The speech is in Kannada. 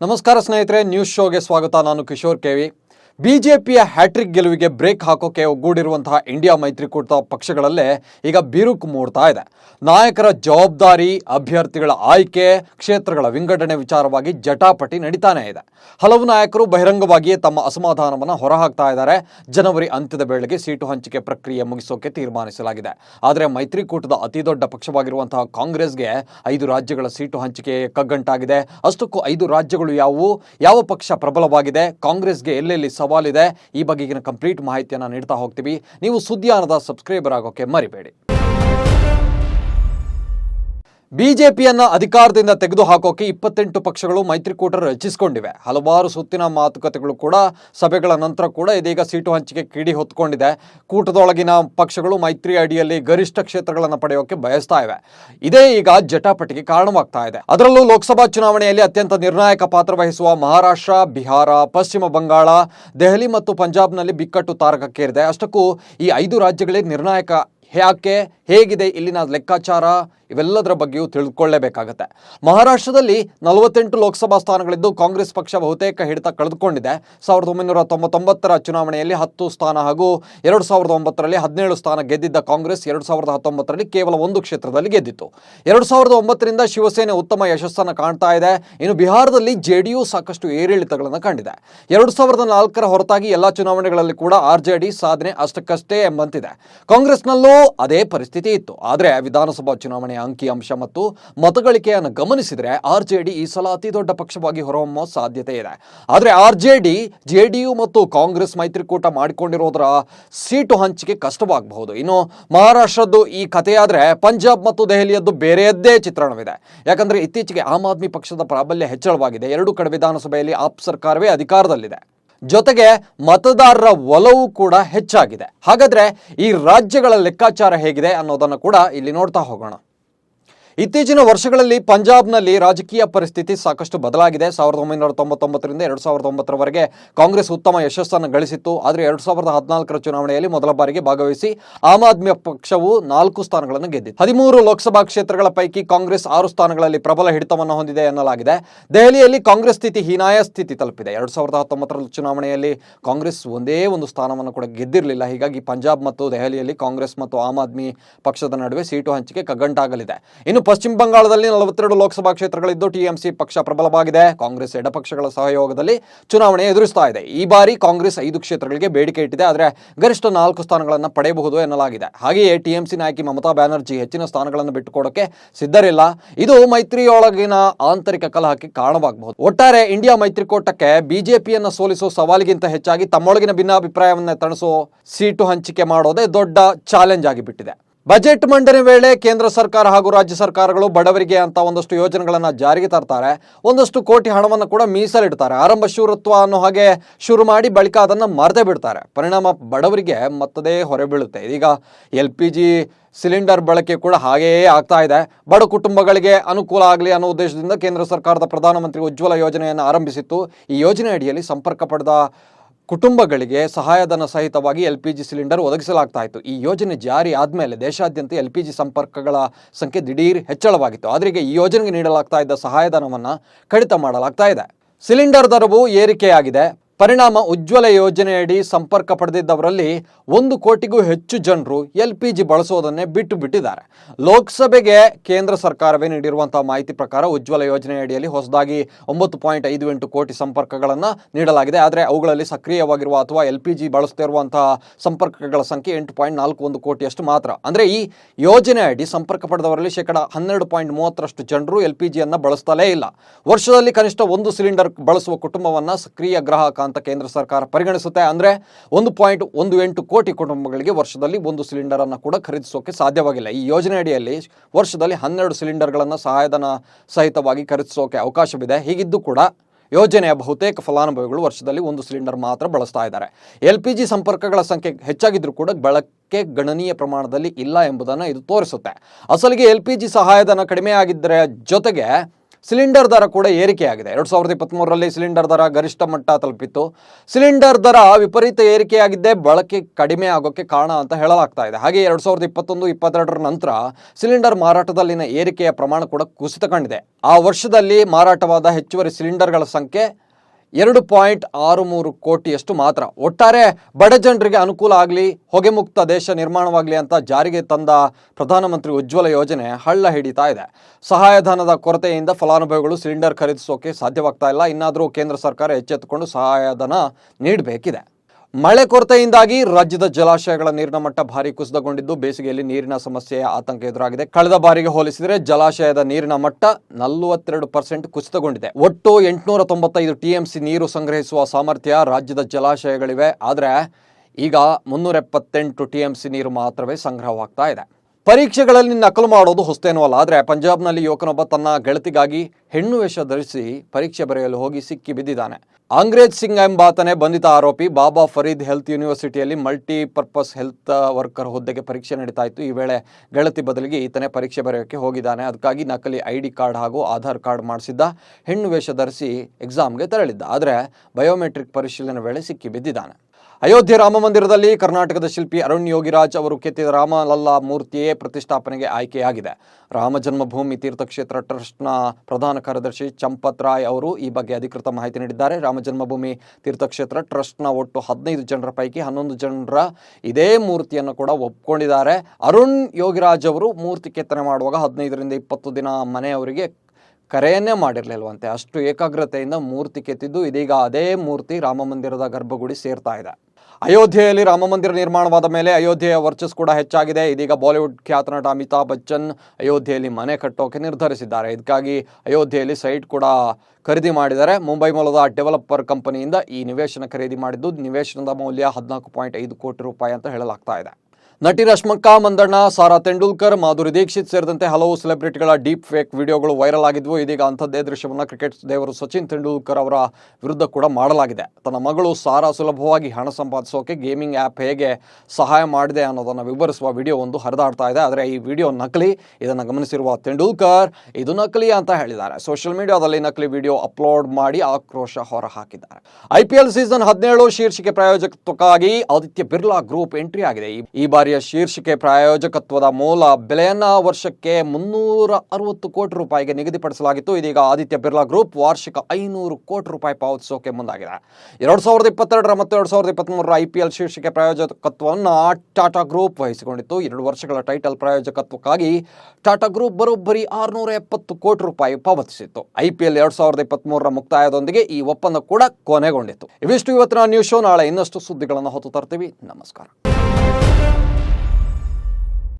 ನಮಸ್ಕಾರ ಸ್ನೇಹಿತರೆ ನ್ಯೂಸ್ ಶೋಗೆ ಸ್ವಾಗತ. ನಾನು ಕಿಶೋರ್ ಕೆವಿ ಬಿಜೆಪಿಯ ಹ್ಯಾಟ್ರಿಕ್ ಗೆಲುವಿಗೆ ಬ್ರೇಕ್ ಹಾಕೋಕೆ ಒಗ್ಗೂಡಿರುವಂತಹ ಇಂಡಿಯಾ ಮೈತ್ರಿಕೂಟದ ಪಕ್ಷಗಳಲ್ಲೇ ಈಗ ಬಿರುಕು ಮೂಡ್ತಾ ಇದೆ. ನಾಯಕರ ಜವಾಬ್ದಾರಿ, ಅಭ್ಯರ್ಥಿಗಳ ಆಯ್ಕೆ, ಕ್ಷೇತ್ರಗಳ ವಿಂಗಡಣೆ ವಿಚಾರವಾಗಿ ಜಟಾಪಟಿ ನಡೀತಾನೆ ಇದೆ. ಹಲವು ನಾಯಕರು ಬಹಿರಂಗವಾಗಿಯೇ ತಮ್ಮ ಅಸಮಾಧಾನವನ್ನು ಹೊರಹಾಕ್ತಾ ಇದ್ದಾರೆ. ಜನವರಿ ಅಂತ್ಯದ ವೇಳೆಗೆ ಸೀಟು ಹಂಚಿಕೆ ಪ್ರಕ್ರಿಯೆ ಮುಗಿಸೋಕೆ ತೀರ್ಮಾನಿಸಲಾಗಿದೆ. ಆದರೆ ಮೈತ್ರಿಕೂಟದ ಅತಿದೊಡ್ಡ ಪಕ್ಷವಾಗಿರುವಂತಹ ಕಾಂಗ್ರೆಸ್ಗೆ ಐದು ರಾಜ್ಯಗಳ ಸೀಟು ಹಂಚಿಕೆ ಕಗ್ಗಂಟಾಗಿದೆ. ಅಷ್ಟಕ್ಕೂ ಐದು ರಾಜ್ಯಗಳು ಯಾವುವು? ಯಾವ ಪಕ್ಷ ಪ್ರಬಲವಾಗಿದೆ? ಕಾಂಗ್ರೆಸ್ಗೆ ಎಲ್ಲೆಲ್ಲಿ ಸವಾಲಿದೆ. ಈ ಬಗೆಗಿನ ಕಂಪ್ಲೀಟ್ ಮಾಹಿತಿಯನ್ನು ನೀಡ್ತಾ ಹೋಗ್ತೀವಿ. ನೀವು ಸುದ್ದಿಯಾನದ ಸಬ್ಸ್ಕ್ರೈಬರ್ ಆಗೋಕೆ ಮರಿಬೇಡಿ. ಬಿಜೆಪಿಯನ್ನ ಅಧಿಕಾರದಿಂದ ತೆಗೆದುಹಾಕೋಕೆ ಇಪ್ಪತ್ತೆಂಟು ಪಕ್ಷಗಳು ಮೈತ್ರಿಕೂಟ ರಚಿಸಿಕೊಂಡಿವೆ. ಹಲವಾರು ಸುತ್ತಿನ ಮಾತುಕತೆಗಳು ಕೂಡ, ಸಭೆಗಳ ನಂತರ ಕೂಡ ಇದೀಗ ಸೀಟು ಹಂಚಿಕೆ ಕಿಡಿ ಹೊತ್ಕೊಂಡಿದೆ. ಕೂಟದೊಳಗಿನ ಪಕ್ಷಗಳು ಮೈತ್ರಿ ಅಡಿಯಲ್ಲಿ ಗರಿಷ್ಠ ಕ್ಷೇತ್ರಗಳನ್ನು ಪಡೆಯೋಕೆ ಬಯಸ್ತಾ ಇವೆ. ಇದೇ ಈಗ ಜಟಾಪಟಿಗೆ ಕಾರಣವಾಗ್ತಾ ಇದೆ. ಅದರಲ್ಲೂ ಲೋಕಸಭಾ ಚುನಾವಣೆಯಲ್ಲಿ ಅತ್ಯಂತ ನಿರ್ಣಾಯಕ ಪಾತ್ರ ವಹಿಸುವ ಮಹಾರಾಷ್ಟ್ರ, ಬಿಹಾರ, ಪಶ್ಚಿಮ ಬಂಗಾಳ, ದೆಹಲಿ ಮತ್ತು ಪಂಜಾಬ್ನಲ್ಲಿ ಬಿಕ್ಕಟ್ಟು ತಾರಕಕ್ಕೇರಿದೆ. ಅಷ್ಟಕ್ಕೂ ಈ ಐದು ರಾಜ್ಯಗಳೇ ನಿರ್ಣಾಯಕ ಯಾಕೆ, ಹೇಗಿದೆ ಇಲ್ಲಿನ ಲೆಕ್ಕಾಚಾರ? ಇವೆಲ್ಲದರ ಬಗ್ಗೆಯೂ ತಿಳ್ಕೊಳ್ಳೇಬೇಕಾಗತ್ತೆ. ಮಹಾರಾಷ್ಟ್ರದಲ್ಲಿ ನಲವತ್ತೆಂಟು ಲೋಕಸಭಾ ಸ್ಥಾನಗಳಿದ್ದು ಕಾಂಗ್ರೆಸ್ ಪಕ್ಷ ಬಹುತೇಕ ಹಿಡಿತ ಕಳೆದುಕೊಂಡಿದೆ. ಸಾವಿರದ ಒಂಬೈನೂರ ತೊಂಬತ್ತೊಂಬತ್ತರ ಚುನಾವಣೆಯಲ್ಲಿ ಹತ್ತು ಸ್ಥಾನ ಹಾಗೂ ಎರಡು ಸಾವಿರದ ಒಂಬತ್ತರಲ್ಲಿ ಹದಿನೇಳು ಸ್ಥಾನ ಗೆದ್ದಿದ್ದ ಕಾಂಗ್ರೆಸ್ ಎರಡು ಸಾವಿರದ ಹತ್ತೊಂಬತ್ತರಲ್ಲಿ ಕೇವಲ ಒಂದು ಕ್ಷೇತ್ರದಲ್ಲಿ ಗೆದ್ದಿತ್ತು. ಎರಡು ಸಾವಿರದ ಒಂಬತ್ತರಿಂದ ಶಿವಸೇನೆ ಉತ್ತಮ ಯಶಸ್ಸನ್ನು ಕಾಣ್ತಾ ಇದೆ. ಇನ್ನು ಬಿಹಾರದಲ್ಲಿ ಜೆಡಿಯು ಸಾಕಷ್ಟು ಏರಿಳಿತಗಳನ್ನು ಕಂಡಿದೆ. ಎರಡು ಸಾವಿರದ ನಾಲ್ಕರ ಹೊರತಾಗಿ ಎಲ್ಲ ಚುನಾವಣೆಗಳಲ್ಲಿ ಕೂಡ ಆರ್ ಸಾಧನೆ ಅಷ್ಟಕ್ಕಷ್ಟೇ ಎಂಬಂತಿದೆ. ಕಾಂಗ್ರೆಸ್ನಲ್ಲೂ ಅದೇ ಪರಿಸ್ಥಿತಿ ಇತ್ತು. ಆದರೆ ವಿಧಾನಸಭಾ ಚುನಾವಣೆಯ ಅಂಕಿಅಂಶ ಮತ್ತು ಮತಗಳಿಕೆಯನ್ನು ಗಮನಿಸಿದರೆ ಆರ್ ಜೆ ಡಿ ಈ ಸಲ ಅತಿ ದೊಡ್ಡ ಪಕ್ಷವಾಗಿ ಹೊರಹೊಮ್ಮೋ ಸಾಧ್ಯತೆ ಇದೆ. ಆದರೆ R J D J D U ಮತ್ತು ಕಾಂಗ್ರೆಸ್ ಮೈತ್ರಿಕೂಟ ಮಾಡಿಕೊಂಡಿರೋದರ ಸೀಟು ಹಂಚಿಕೆ ಕಷ್ಟವಾಗಬಹುದು. ಇನ್ನು ಮಹಾರಾಷ್ಟ್ರದ್ದು ಈ ಕಥೆಯಾದರೆ ಪಂಜಾಬ್ ಮತ್ತು ದೆಹಲಿಯದ್ದು ಬೇರೆಯದ್ದೇ ಚಿತ್ರಣವಿದೆ. ಯಾಕಂದ್ರೆ ಇತ್ತೀಚೆಗೆ ಆಮ್ ಆದ್ಮಿ ಪಕ್ಷದ ಪ್ರಾಬಲ್ಯ ಹೆಚ್ಚಳವಾಗಿದೆ. ಎರಡು ಕಡೆ ವಿಧಾನಸಭೆಯಲ್ಲಿ ಆಪ್ ಸರ್ಕಾರವೇ ಅಧಿಕಾರದಲ್ಲಿದೆ. ಜೊತೆಗೆ ಮತದಾರರ ಒಲವು ಕೂಡ ಹೆಚ್ಚಾಗಿದೆ. ಹಾಗಾದ್ರೆ ಈ ರಾಜ್ಯಗಳ ಲೆಕ್ಕಾಚಾರ ಹೇಗಿದೆ ಅನ್ನೋದನ್ನು ಕೂಡ ಇಲ್ಲಿ ನೋಡ್ತಾ ಹೋಗೋಣ. ಇತ್ತೀಚಿನ ವರ್ಷಗಳಲ್ಲಿ ಪಂಜಾಬ್ನಲ್ಲಿ ರಾಜಕೀಯ ಪರಿಸ್ಥಿತಿ ಸಾಕಷ್ಟು ಬದಲಾಗಿದೆ. ಸಾವಿರದ ಒಂಬೈನೂರ ತೊಂಬತ್ತೊಂಬತ್ತರಿಂದ ಎರಡು ಸಾವಿರದ ಒಂಬತ್ತರವರೆಗೆ ಕಾಂಗ್ರೆಸ್ ಉತ್ತಮ ಯಶಸ್ಸನ್ನು ಗಳಿಸಿತ್ತು. ಆದರೆ ಎರಡು ಸಾವಿರದ ಹದಿನಾಲ್ಕರ ಚುನಾವಣೆಯಲ್ಲಿ ಮೊದಲ ಬಾರಿಗೆ ಭಾಗವಹಿಸಿ ಆಮ್ ಆದ್ಮಿ ಪಕ್ಷವು ನಾಲ್ಕು ಸ್ಥಾನಗಳನ್ನು ಗೆದ್ದಿತ್ತು. ಹದಿಮೂರು ಲೋಕಸಭಾ ಕ್ಷೇತ್ರಗಳ ಪೈಕಿ ಕಾಂಗ್ರೆಸ್ ಆರು ಸ್ಥಾನಗಳಲ್ಲಿ ಪ್ರಬಲ ಹಿಡಿತವನ್ನು ಹೊಂದಿದೆ ಎನ್ನಲಾಗಿದೆ. ದೆಹಲಿಯಲ್ಲಿ ಕಾಂಗ್ರೆಸ್ ಸ್ಥಿತಿ ಹೀನಾಯ ಸ್ಥಿತಿ ತಲುಪಿದೆ. ಎರಡು ಸಾವಿರದ ಹತ್ತೊಂಬತ್ತರ ಚುನಾವಣೆಯಲ್ಲಿ ಕಾಂಗ್ರೆಸ್ ಒಂದೇ ಒಂದು ಸ್ಥಾನವನ್ನು ಕೂಡ ಗೆದ್ದಿರಲಿಲ್ಲ. ಹೀಗಾಗಿ ಪಂಜಾಬ್ ಮತ್ತು ದೆಹಲಿಯಲ್ಲಿ ಕಾಂಗ್ರೆಸ್ ಮತ್ತು ಆಮ್ ಆದ್ಮಿ ಪಕ್ಷದ ನಡುವೆ ಸೀಟು ಹಂಚಿಕೆ ಕಗ್ಗಂಟಾಗಲಿದೆ. ಇನ್ನು ಪಶ್ಚಿಮ ಬಂಗಾಳದಲ್ಲಿ ನಲವತ್ತೆರಡು ಲೋಕಸಭಾ ಕ್ಷೇತ್ರಗಳಿದ್ದು ಟಿಎಂಸಿ ಪಕ್ಷ ಪ್ರಬಲವಾಗಿದೆ. ಕಾಂಗ್ರೆಸ್ ಎಡಪಕ್ಷಗಳ ಸಹಯೋಗದಲ್ಲಿ ಚುನಾವಣೆ ಎದುರಿಸ್ತಾ ಇದೆ. ಈ ಬಾರಿ ಕಾಂಗ್ರೆಸ್ ಐದು ಕ್ಷೇತ್ರಗಳಿಗೆ ಬೇಡಿಕೆ ಇಟ್ಟಿದೆ. ಆದರೆ ಗರಿಷ್ಠ ನಾಲ್ಕು ಸ್ಥಾನಗಳನ್ನು ಪಡೆಯಬಹುದು ಎನ್ನಲಾಗಿದೆ. ಹಾಗೆಯೇ ಟಿಎಂಸಿ ನಾಯಕಿ ಮಮತಾ ಬ್ಯಾನರ್ಜಿ ಹೆಚ್ಚಿನ ಸ್ಥಾನಗಳನ್ನು ಬಿಟ್ಟುಕೊಡೋಕೆ ಸಿದ್ಧರಿಲ್ಲ. ಇದು ಮೈತ್ರಿಯೊಳಗಿನ ಆಂತರಿಕ ಕಲಹಕ್ಕೆ ಕಾರಣವಾಗಬಹುದು. ಒಟ್ಟಾರೆ ಇಂಡಿಯಾ ಮೈತ್ರಿಕೂಟಕ್ಕೆ ಬಿಜೆಪಿಯನ್ನು ಸೋಲಿಸುವ ಸವಾಲಿಗಿಂತ ಹೆಚ್ಚಾಗಿ ತಮ್ಮೊಳಗಿನ ಭಿನ್ನಾಭಿಪ್ರಾಯವನ್ನು ತಣಿಸೋ ಸೀಟು ಹಂಚಿಕೆ ಮಾಡೋದೇ ದೊಡ್ಡ ಚಾಲೆಂಜ್ ಆಗಿಬಿಟ್ಟಿದೆ. ಬಜೆಟ್ ಮಂಡನೆ ವೇಳೆ ಕೇಂದ್ರ ಸರ್ಕಾರ ಹಾಗೂ ರಾಜ್ಯ ಸರ್ಕಾರಗಳು ಬಡವರಿಗೆ ಅಂತ ಒಂದಷ್ಟು ಯೋಜನೆಗಳನ್ನು ಜಾರಿಗೆ ತರ್ತಾರೆ. ಒಂದಷ್ಟು ಕೋಟಿ ಹಣವನ್ನು ಕೂಡ ಮೀಸಲಿಡ್ತಾರೆ. ಆರಂಭ ಶೂರತ್ವ ಅನ್ನೋ ಹಾಗೆ ಶುರು ಮಾಡಿ ಬಳಿಕ ಅದನ್ನು ಮರದೇ ಬಿಡ್ತಾರೆ. ಪರಿಣಾಮ ಬಡವರಿಗೆ ಮತ್ತದೇ ಹೊರೆ ಬೀಳುತ್ತೆ. ಇದೀಗ ಎಲ್ ಪಿ ಜಿ ಸಿಲಿಂಡರ್ ಬಳಕೆ ಕೂಡ ಹಾಗೆಯೇ ಆಗ್ತಾ ಇದೆ. ಬಡ ಕುಟುಂಬಗಳಿಗೆ ಅನುಕೂಲ ಆಗಲಿ ಅನ್ನೋ ಉದ್ದೇಶದಿಂದ ಕೇಂದ್ರ ಸರ್ಕಾರದ ಪ್ರಧಾನಮಂತ್ರಿ ಉಜ್ವಲ ಯೋಜನೆಯನ್ನು ಆರಂಭಿಸಿತ್ತು. ಈ ಯೋಜನೆ ಅಡಿಯಲ್ಲಿ ಸಂಪರ್ಕ ಪಡೆದ ಕುಟುಂಬಗಳಿಗೆ ಸಹಾಯಧನ ಸಹಿತವಾಗಿ ಎಲ್ ಪಿ ಜಿ ಸಿಲಿಂಡರ್ ಒದಗಿಸಲಾಗ್ತಾ ಇತ್ತು ಈ ಯೋಜನೆ ಜಾರಿ ಆದಮೇಲೆ ದೇಶಾದ್ಯಂತ ಎಲ್ ಪಿ ಜಿ ಸಂಪರ್ಕಗಳ ಸಂಖ್ಯೆ ದಿಢೀರ್ ಹೆಚ್ಚಳವಾಗಿತ್ತು. ಆದರೆ ಈ ಯೋಜನೆಗೆ ನೀಡಲಾಗ್ತಾ ಇದ್ದ ಸಹಾಯಧನವನ್ನು ಕಡಿತ ಮಾಡಲಾಗ್ತಾ ಇದೆ. ಸಿಲಿಂಡರ್ ದರವು ಏರಿಕೆಯಾಗಿದೆ. ಪರಿಣಾಮ ಉಜ್ವಲ ಯೋಜನೆಯಡಿ ಸಂಪರ್ಕ ಪಡೆದಿದ್ದವರಲ್ಲಿ ಒಂದು ಕೋಟಿಗೂ ಹೆಚ್ಚು ಜನರು ಎಲ್ ಪಿ ಜಿ ಬಳಸೋದನ್ನೇ ಬಿಟ್ಟು ಬಿಟ್ಟಿದ್ದಾರೆ. ಲೋಕಸಭೆಗೆ ಕೇಂದ್ರ ಸರ್ಕಾರವೇ ನೀಡಿರುವಂತಹ ಮಾಹಿತಿ ಪ್ರಕಾರ ಉಜ್ವಲ ಯೋಜನೆಯಡಿಯಲ್ಲಿ ಹೊಸದಾಗಿ ಒಂಬತ್ತು ಪಾಯಿಂಟ್ ಐದು ಎಂಟು ಕೋಟಿ ಸಂಪರ್ಕಗಳನ್ನು ನೀಡಲಾಗಿದೆ. ಆದರೆ ಅವುಗಳಲ್ಲಿ ಸಕ್ರಿಯವಾಗಿರುವ ಅಥವಾ ಎಲ್ ಪಿ ಜಿ ಸಂಪರ್ಕಗಳ ಸಂಖ್ಯೆ ಎಂಟು ಪಾಯಿಂಟ್ ನಾಲ್ಕು ಒಂದು ಕೋಟಿಯಷ್ಟು ಮಾತ್ರ. ಅಂದರೆ ಈ ಯೋಜನೆ ಅಡಿ ಸಂಪರ್ಕ ಪಡೆದವರಲ್ಲಿ ಶೇಕಡ ಹನ್ನೆರಡು ಪಾಯಿಂಟ್ ಮೂವತ್ತರಷ್ಟು ಜನರು ಎಲ್ ಪಿ ಜಿಯನ್ನು ಬಳಸ್ತಲೇ ಇಲ್ಲ. ವರ್ಷದಲ್ಲಿ ಕನಿಷ್ಠ ಒಂದು ಸಿಲಿಂಡರ್ ಬಳಸುವ ಕುಟುಂಬವನ್ನು ಸಕ್ರಿಯ ಗ್ರಾಹಕ ಅಂತ ಕೇಂದ್ರ ಸರ್ಕಾರ ಪರಿಗಣಿಸುತ್ತೆ ಅಂದರೆ ಒಂದು ಪಾಯಿಂಟ್ ಒಂದು ಎಂಟು ಕೋಟಿ ಕುಟುಂಬಗಳಿಗೆ ವರ್ಷದಲ್ಲಿ ಒಂದು ಸಿಲಿಂಡರನ್ನು ಕೂಡ ಖರೀದಿಸೋಕೆ ಸಾಧ್ಯವಾಗಿಲ್ಲ. ಈ ಯೋಜನೆ ಅಡಿಯಲ್ಲಿ ವರ್ಷದಲ್ಲಿ ಹನ್ನೆರಡು ಸಿಲಿಂಡರ್ಗಳನ್ನು ಸಹಾಯಧನ ಸಹಿತವಾಗಿ ಖರೀದಿಸೋಕೆ ಅವಕಾಶವಿದೆ. ಹೀಗಿದ್ದು ಕೂಡ ಯೋಜನೆಯ ಬಹುತೇಕ ಫಲಾನುಭವಿಗಳು ವರ್ಷದಲ್ಲಿ ಒಂದು ಸಿಲಿಂಡರ್ ಮಾತ್ರ ಬಳಸ್ತಾ ಇದ್ದಾರೆ. ಎಲ್ ಪಿ ಜಿ ಸಂಪರ್ಕಗಳ ಸಂಖ್ಯೆ ಹೆಚ್ಚಾಗಿದ್ದರೂ ಕೂಡ ಬಳಕೆ ಗಣನೀಯ ಪ್ರಮಾಣದಲ್ಲಿ ಇಲ್ಲ ಎಂಬುದನ್ನು ಇದು ತೋರಿಸುತ್ತೆ. ಅಸಲಿಗೆ ಎಲ್ ಪಿ ಜಿ ಸಹಾಯಧನ ಜೊತೆಗೆ ಸಿಲಿಂಡರ್ ದರ ಕೂಡ ಏರಿಕೆಯಾಗಿದೆ. ಎರಡು ಸಾವಿರದ ಇಪ್ಪತ್ತ್ಮೂರರಲ್ಲಿ ಸಿಲಿಂಡರ್ ದರ ಗರಿಷ್ಠ ಮಟ್ಟ ತಲುಪಿತ್ತು. ಸಿಲಿಂಡರ್ ದರ ವಿಪರೀತ ಏರಿಕೆಯಾಗಿದ್ದೇ ಬಳಕೆ ಕಡಿಮೆ ಆಗೋಕ್ಕೆ ಕಾರಣ ಅಂತ ಹೇಳಲಾಗ್ತಾ ಇದೆ. ಹಾಗೆ ಎರಡು ಸಾವಿರದ ಇಪ್ಪತ್ತೊಂದು, ಇಪ್ಪತ್ತೆರಡರ ನಂತರ ಸಿಲಿಂಡರ್ ಮಾರಾಟದಲ್ಲಿನ ಏರಿಕೆಯ ಪ್ರಮಾಣ ಕೂಡ ಕುಸಿತ ಕಂಡಿದೆ ಆ ವರ್ಷದಲ್ಲಿ ಮಾರಾಟವಾದ ಹೆಚ್ಚುವರಿ ಸಿಲಿಂಡರ್ಗಳ ಸಂಖ್ಯೆ ಎರಡು ಪಾಯಿಂಟ್ ಆರು ಮೂರು ಕೋಟಿಯಷ್ಟು ಮಾತ್ರ. ಒಟ್ಟಾರೆ ಬಡ ಜನರಿಗೆ ಅನುಕೂಲ ಆಗಲಿ ಹೊಗೆ ಮುಕ್ತ ದೇಶ ನಿರ್ಮಾಣವಾಗಲಿ ಅಂತ ಜಾರಿಗೆ ತಂದ ಪ್ರಧಾನಮಂತ್ರಿ ಉಜ್ವಲ ಯೋಜನೆ ಹಳ್ಳ ಹಿಡಿತಾ ಇದೆ. ಸಹಾಯಧನದ ಕೊರತೆಯಿಂದ ಫಲಾನುಭವಿಗಳು ಸಿಲಿಂಡರ್ ಖರೀದಿಸೋಕೆ ಸಾಧ್ಯವಾಗ್ತಾ ಇಲ್ಲ. ಇನ್ನಾದರೂ ಕೇಂದ್ರ ಸರ್ಕಾರ ಎಚ್ಚೆತ್ತುಕೊಂಡು ಸಹಾಯಧನ ನೀಡಬೇಕಿದೆ. ಮಳೆ ಕೊರತೆಯಿಂದಾಗಿ ರಾಜ್ಯದ ಜಲಾಶಯಗಳ ನೀರಿನ ಮಟ್ಟ ಭಾರಿ ಕುಸಿತಗೊಂಡಿದ್ದು ಬೇಸಿಗೆಯಲ್ಲಿ ನೀರಿನ ಸಮಸ್ಯೆಯ ಆತಂಕ ಎದುರಾಗಿದೆ. ಕಳೆದ ಬಾರಿಗೆ ಹೋಲಿಸಿದರೆ ಜಲಾಶಯದ ನೀರಿನ ಮಟ್ಟ ನಲವತ್ತೆರಡು ಪರ್ಸೆಂಟ್ ಕುಸಿತಗೊಂಡಿದೆ. ಒಟ್ಟು ಎಂಟುನೂರ ತೊಂಬತ್ತೈದು ಟಿಎಂಸಿ ನೀರು ಸಂಗ್ರಹಿಸುವ ಸಾಮರ್ಥ್ಯ ರಾಜ್ಯದ ಜಲಾಶಯಗಳಿವೆ. ಆದರೆ ಈಗ ಮುನ್ನೂರ ಎಪ್ಪತ್ತೆಂಟು ಟಿಎಂಸಿ ನೀರು ಮಾತ್ರವೇ ಸಂಗ್ರಹವಾಗ್ತಾ ಇದೆ. ಪರೀಕ್ಷೆಗಳಲ್ಲಿ ನಕಲು ಮಾಡೋದು ಹೊಸ್ತೇನೂ ಅಲ್ಲ. ಆದರೆ ಪಂಜಾಬ್ನಲ್ಲಿ ಯುವಕನೊಬ್ಬ ತನ್ನ ಗೆಳತಿಗಾಗಿ ಹೆಣ್ಣು ವೇಷ ಧರಿಸಿ ಪರೀಕ್ಷೆ ಬರೆಯಲು ಹೋಗಿ ಸಿಕ್ಕಿ ಬಿದ್ದಿದ್ದಾನೆ. ಅಂಗ್ರೇಜ್ ಸಿಂಗ್ ಎಂಬಾತನೇ ಬಂಧಿತ ಆರೋಪಿ ಬಾಬಾ ಫರೀದ್ ಹೆಲ್ತ್ ಯೂನಿವರ್ಸಿಟಿಯಲ್ಲಿ ಮಲ್ಟಿ ಪರ್ಪಸ್ ಹೆಲ್ತ್ ವರ್ಕರ್ ಹುದ್ದೆಗೆ ಪರೀಕ್ಷೆ ನಡೀತಾ ಇತ್ತು. ಈ ವೇಳೆ ಗೆಳತಿ ಬದಲಿಗೆ ಈತನೇ ಪರೀಕ್ಷೆ ಬರೆಯೋಕ್ಕೆ ಹೋಗಿದ್ದಾನೆ. ಅದಕ್ಕಾಗಿ ನಕಲಿ ಐ ಡಿ ಕಾರ್ಡ್ ಹಾಗೂ ಆಧಾರ್ ಕಾರ್ಡ್ ಮಾಡಿಸಿದ್ದ ಹೆಣ್ಣು ವೇಷ ಧರಿಸಿ ಎಕ್ಸಾಮ್ಗೆ ತೆರಳಿದ್ದ. ಆದರೆ ಬಯೋಮೆಟ್ರಿಕ್ ಪರಿಶೀಲನೆ ವೇಳೆ ಸಿಕ್ಕಿ ಬಿದ್ದಿದ್ದಾನೆ. ಅಯೋಧ್ಯೆ ರಾಮ ಮಂದಿರದಲ್ಲಿ ಕರ್ನಾಟಕದ ಶಿಲ್ಪಿ ಅರುಣ್ ಯೋಗಿರಾಜ್ ಅವರು ಕೆತ್ತಿದ ರಾಮಲಲ್ಲಾ ಮೂರ್ತಿಯೇ ಪ್ರತಿಷ್ಠಾಪನೆಗೆ ಆಯ್ಕೆಯಾಗಿದೆ. ರಾಮ ಜನ್ಮಭೂಮಿ ತೀರ್ಥಕ್ಷೇತ್ರ ಟ್ರಸ್ಟ್ನ ಪ್ರಧಾನ ಕಾರ್ಯದರ್ಶಿ ಚಂಪತ್ ರಾಯ್ ಅವರು ಈ ಬಗ್ಗೆ ಅಧಿಕೃತ ಮಾಹಿತಿ ನೀಡಿದ್ದಾರೆ. ರಾಮ ಜನ್ಮಭೂಮಿ ತೀರ್ಥಕ್ಷೇತ್ರ ಟ್ರಸ್ಟ್ನ ಒಟ್ಟು ಹದಿನೈದು ಜನರ ಪೈಕಿ ಹನ್ನೊಂದು ಜನರ ಇದೇ ಮೂರ್ತಿಯನ್ನು ಕೂಡ ಒಪ್ಕೊಂಡಿದ್ದಾರೆ. ಅರುಣ್ ಯೋಗಿರಾಜ್ ಅವರು ಮೂರ್ತಿ ಕೆತ್ತನೆ ಮಾಡುವಾಗ ಹದಿನೈದರಿಂದ ಇಪ್ಪತ್ತು ದಿನ ಮನೆಯವರಿಗೆ ಕರೆಯನ್ನೇ ಮಾಡಿರಲಿಲ್ವಂತೆ. ಅಷ್ಟು ಏಕಾಗ್ರತೆಯಿಂದ ಮೂರ್ತಿ ಕೆತ್ತಿದ್ದು ಇದೀಗ ಅದೇ ಮೂರ್ತಿ ರಾಮ ಮಂದಿರದ ಗರ್ಭಗುಡಿ ಸೇರ್ತಾ ಇದೆ. ಅಯೋಧ್ಯೆಯಲ್ಲಿ ರಾಮ ಮಂದಿರ ನಿರ್ಮಾಣವಾದ ಮೇಲೆ ಅಯೋಧ್ಯೆಯ ವರ್ಚಸ್ ಕೂಡ ಹೆಚ್ಚಾಗಿದೆ. ಇದೀಗ ಬಾಲಿವುಡ್ ಖ್ಯಾತ ನಟ ಅಮಿತಾಬ್ ಬಚ್ಚನ್ ಅಯೋಧ್ಯೆಯಲ್ಲಿ ಮನೆ ಕಟ್ಟೋಕೆ ನಿರ್ಧರಿಸಿದ್ದಾರೆ. ಇದಕ್ಕಾಗಿ ಅಯೋಧ್ಯೆಯಲ್ಲಿ ಸೈಟ್ ಕೂಡ ಖರೀದಿ ಮಾಡಿದ್ದಾರೆ. ಮುಂಬೈ ಮೂಲದ ಡೆವಲಪರ್ ಕಂಪನಿಯಿಂದ ಈ ನಿವೇಶನ ಖರೀದಿ ಮಾಡಿದ್ದು, ನಿವೇಶನದ ಮೌಲ್ಯ ಹದಿನಾಲ್ಕು ಪಾಯಿಂಟ್ ಐದು ಕೋಟಿ ರೂಪಾಯಿ ಅಂತ ಹೇಳಲಾಗ್ತಾ ಇದೆ. ನಟಿ ರಶ್ಮಕ್ಕಾ ಮಂದಣ್ಣ, ಸಾರಾ ತೆಂಡೂಲ್ಕರ್, ಮಾಧುರಿ ದೀಕ್ಷಿತ್ ಸೇರಿದಂತೆ ಹಲವು ಸೆಲೆಬ್ರಿಟಿಗಳ ಡೀಪ್ ಫೇಕ್ ವಿಡಿಯೋಗಳು ವೈರಲ್ ಆಗಿದ್ವು. ಇದೀಗ ಅಂಥದ್ದೇ ದೃಶ್ಯವನ್ನು ಕ್ರಿಕೆಟ್ ದೇವರು ಸಚಿನ್ ತೆಂಡೂಲ್ಕರ್ ಅವರ ವಿರುದ್ಧ ಕೂಡ ಮಾಡಲಾಗಿದೆ. ತನ್ನ ಮಗಳು ಸಾರಾ ಸುಲಭವಾಗಿ ಹಣ ಸಂಪಾದಿಸೋಕೆ ಗೇಮಿಂಗ್ ಆ್ಯಪ್ ಹೇಗೆ ಸಹಾಯ ಮಾಡಿದೆ ಅನ್ನೋದನ್ನು ವಿವರಿಸುವ ವಿಡಿಯೋ ಒಂದು ಹರಿದಾಡ್ತಾ ಇದೆ. ಆದರೆ ಈ ವಿಡಿಯೋ ನಕಲಿ. ಇದನ್ನು ಗಮನಿಸಿರುವ ತೆಂಡೂಲ್ಕರ್, ಇದು ನಕಲಿ ಅಂತ ಹೇಳಿದ್ದಾರೆ. ಸೋಷಿಯಲ್ ಮೀಡಿಯಾದಲ್ಲಿ ನಕಲಿ ವಿಡಿಯೋ ಅಪ್ಲೋಡ್ ಮಾಡಿ ಆಕ್ರೋಶ ಹೊರಹಾಕಿದ್ದಾರೆ. ಐ ಪಿ ಎಲ್ ಸೀಸನ್ ಹದಿನೇಳು ಶೀರ್ಷಿಕೆ ಪ್ರಾಯೋಜಕತ್ವಕ್ಕಾಗಿ ಆದಿತ್ಯ ಬಿರ್ಲಾ ಗ್ರೂಪ್ ಎಂಟ್ರಿ ಆಗಿದೆ. ಈ- ಈ ಬಾರಿಯ ಶೀರ್ಷಿಕೆ ಪ್ರಾಯೋಜಕತ್ವದ ಮೂಲ ಬೆಲೆಯನ್ನ ವರ್ಷಕ್ಕೆ ಮುನ್ನೂರ ಅರವತ್ತು ಕೋಟಿ ರೂಪಾಯಿಗೆ ನಿಗದಿಪಡಿಸಲಾಗಿತ್ತು. ಇದೀಗ ಆದಿತ್ಯ ಬಿರ್ಲಾ ಗ್ರೂಪ್ ವಾರ್ಷಿಕ ಐನೂರು ಕೋಟಿ ರೂಪಾಯಿ ಪಾವತಿಸೋಕೆ ಮುಂದಾಗಿದೆ. ಎರಡ್ ಸಾವಿರದ ಇಪ್ಪತ್ತೆರಡರ ಮತ್ತು ಎರಡ್ ಸಾವಿರದ ಇಪ್ಪತ್ತ್ಮೂರರ ಐ ಪಿ ಎಲ್ ಶೀರ್ಷಿಕೆ ಪ್ರಾಯೋಜಕತ್ವವನ್ನು ಟಾಟಾ ಗ್ರೂಪ್ ವಹಿಸಿಕೊಂಡಿತ್ತು. ಎರಡು ವರ್ಷಗಳ ಟೈಟಲ್ ಪ್ರಾಯೋಜಕತ್ವಕ್ಕಾಗಿ ಟಾಟಾ ಗ್ರೂಪ್ ಬರೋಬ್ಬರಿ ಆರುನೂರ ಎಪ್ಪತ್ತು ಕೋಟಿ ರೂಪಾಯಿ ಪಾವತಿಸಿತ್ತು. ಐ ಪಿ ಎಲ್ ಎರಡ್ ಸಾವಿರದ ಇಪ್ಪತ್ತ್ಮೂರರ ಮುಕ್ತಾಯದೊಂದಿಗೆ ಈ ಒಪ್ಪಂದ ಕೂಡ ಕೊನೆಗೊಂಡಿತ್ತು. ಇವಿಷ್ಟು ಇವತ್ತಿನ ನ್ಯೂಸ್ ಶೋ ನಾಳೆ ಇನ್ನಷ್ಟು ಸುದ್ದಿಗಳನ್ನು ಹೊತ್ತು ತರ್ತೀವಿ. ನಮಸ್ಕಾರ.